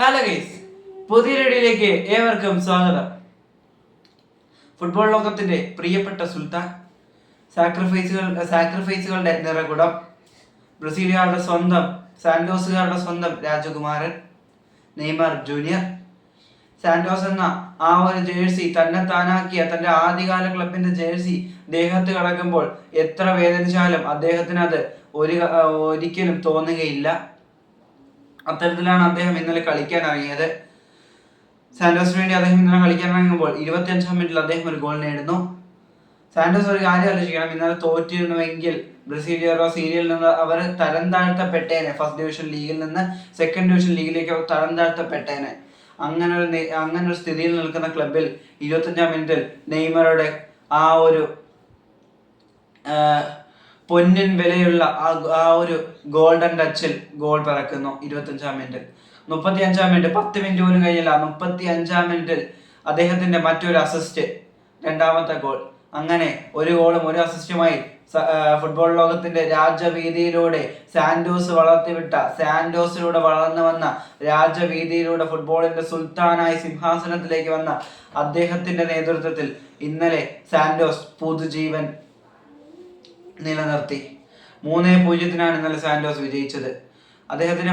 Hello guys പുതിയ റേഡിയോയിലേക്ക് ഏവർക്കും സ്വാഗതം. ഫുട്ബോൾ ലോകത്തിന്റെ പ്രിയപ്പെട്ട സുൽത്താൻ സാക്രിഫൈസുകൾ സാക്രിഫൈസുകളുടെ നിറകുടം ബ്രസീലുകാരുടെ സ്വന്തം സാന്റോസുകാരുടെ സ്വന്തം രാജകുമാരൻ നെയ്മർ ജൂനിയർ. സാന്റോസ് എന്ന ആ ഒരു ജേഴ്സി തന്നെ താനാക്കിയ തന്റെ ആദ്യകാല ക്ലബിന്റെ ജേഴ്സി ദേഹത്ത് കിടക്കുമ്പോൾ എത്ര വേദനിച്ചാലും അദ്ദേഹത്തിന് അത് ഒരു ഒരിക്കലും തോന്നുകയില്ല. അത്തരത്തിലാണ് അദ്ദേഹം ഇന്നലെ കളിക്കാൻ ഇറങ്ങിയത്. സാന്റോസിന് വേണ്ടി അദ്ദേഹം ഇന്നലെ കളിക്കാൻ ഇറങ്ങുമ്പോൾ ഇരുപത്തിയഞ്ചാം മിനിറ്റിൽ അദ്ദേഹം ഒരു ഗോൾ നേടുന്നു. സാന്റോസ് ഒരു കാര്യം ആലോചിക്കണം. ഇന്നലെ തോറ്റിരുന്നുവെങ്കിൽ ബ്രസീലിയറോ സീരിയയിൽ നിന്ന് അവർ തരം താഴ്ത്തപ്പെട്ടേനെ. ഫസ്റ്റ് ഡിവിഷൻ ലീഗിൽ നിന്ന് സെക്കൻഡ് ഡിവിഷൻ ലീഗിലേക്ക് അവർ തരം താഴ്ത്തപ്പെട്ടേനെ. അങ്ങനെ ഒരു അങ്ങനെ ഒരു സ്ഥിതിയിൽ നിൽക്കുന്ന ക്ലബിൽ ഇരുപത്തഞ്ചാം മിനിറ്റിൽ നെയ്മറുടെ ആ ഒരു പൊന്നിൻ വിലയുള്ള ആ ആ ഒരു ഗോൾഡൻ ടച്ചിൽ ഗോൾ പിറക്കുന്നു ഇരുപത്തഞ്ചാം മിനിറ്റിൽ. മുപ്പത്തി അഞ്ചാം മിനിറ്റ് പത്ത് മിനിറ്റ് പോലും കഴിഞ്ഞില്ല. മുപ്പത്തി അഞ്ചാം മിനിറ്റിൽ അദ്ദേഹത്തിന്റെ മറ്റൊരു അസിസ്റ്റ് രണ്ടാമത്തെ ഗോൾ. അങ്ങനെ ഒരു ഗോളും ഒരു അസിസ്റ്റുമായി ഫുട്ബോൾ ലോകത്തിന്റെ രാജവീതിയിലൂടെ സാൻഡോസ് വളർത്തിവിട്ട സാന്റോസിലൂടെ വളർന്നു വന്ന രാജവീതിയിലൂടെ ഫുട്ബോളിന്റെ സുൽത്താനായി സിംഹാസനത്തിലേക്ക് വന്ന അദ്ദേഹത്തിന്റെ നേതൃത്വത്തിൽ ഇന്നലെ സാൻഡോസ് പുതുജീവൻ നിലനിർത്തി. മൂന്ന് പൂജ്യത്തിനാണ് ഇന്നലെ സാന്റോസ് വിജയിച്ചത്. അദ്ദേഹത്തിന്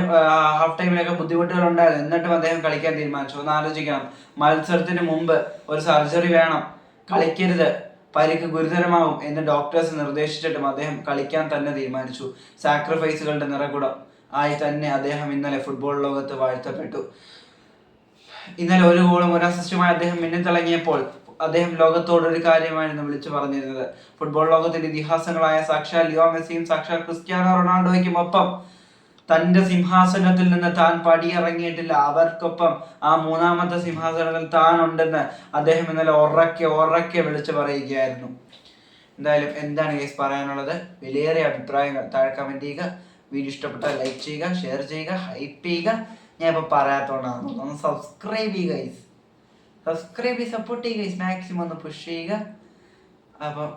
ഹാഫ് ടൈമിലൊക്കെ ബുദ്ധിമുട്ടുകൾ ഉണ്ടായിരുന്നു എന്നിട്ടും അദ്ദേഹം കളിക്കാൻ തീരുമാനിച്ചു. ഒന്ന് ആലോചിക്കണം. മത്സരത്തിന് മുമ്പ് ഒരു സർജറി വേണം. കളിക്കരുത്. പരിക്ക് ഗുരുതരമാകും എന്ന് ഡോക്ടേഴ്സ് നിർദ്ദേശിച്ചിട്ടും അദ്ദേഹം കളിക്കാൻ തന്നെ തീരുമാനിച്ചു. സാക്രിഫൈസുകളുടെ നിറകുടം ആയി തന്നെ അദ്ദേഹം ഇന്നലെ ഫുട്ബോൾ ലോകത്ത് വാഴ്ത്തപ്പെട്ടു. ഇന്നലെ ഒരു ഗോളും ഒരു അസിസ്റ്റുമായി അദ്ദേഹം മിന്നിത്തിളങ്ങിയപ്പോൾ അദ്ദേഹം ലോകത്തോട് ഒരു കാര്യമായിരുന്നു വിളിച്ചു പറഞ്ഞിരുന്നത്. ഫുട്ബോൾ ലോകത്തിന്റെ ഇതിഹാസങ്ങളായ സാക്ഷാൽ ലിയോ മെസ്സിയും സാക്ഷാൽ ക്രിസ്ത്യാനോ റൊണാൾഡോയ്ക്കും ഒപ്പം തന്റെ സിംഹാസനത്തിൽ നിന്ന് താൻ പടിയിറങ്ങിയിട്ടില്ല. അവർക്കൊപ്പം ആ മൂന്നാമത്തെ സിംഹാസനത്തിൽ താൻ ഉണ്ടെന്ന് അദ്ദേഹം ഇന്നലെ ഉറക്കെ ഉറക്കെ വിളിച്ചു പറയുകയായിരുന്നു. എന്തായാലും എന്താണ് കേസ് പറയാനുള്ളത്? വിലയേറെ അഭിപ്രായങ്ങൾ. താഴെ കമന്റ് ചെയ്യുക. വീഡിയോ ഇഷ്ടപ്പെട്ടാൽ ലൈക്ക് ചെയ്യുക ഷെയർ ചെയ്യുക ഹൈപ്പ് ചെയ്യുക. ഞാൻ ഇപ്പൊ പറയാത്തോണ്ടാണ്. ഒന്ന് സബ്സ്ക്രൈബ് ചെയ്യുക സബ്സ്ക്രൈബ് സപ്പോർട്ട് ചെയ്യുക മാക്സിമം ഒന്ന് പുഷ് ചെയ്യുക. അപ്പം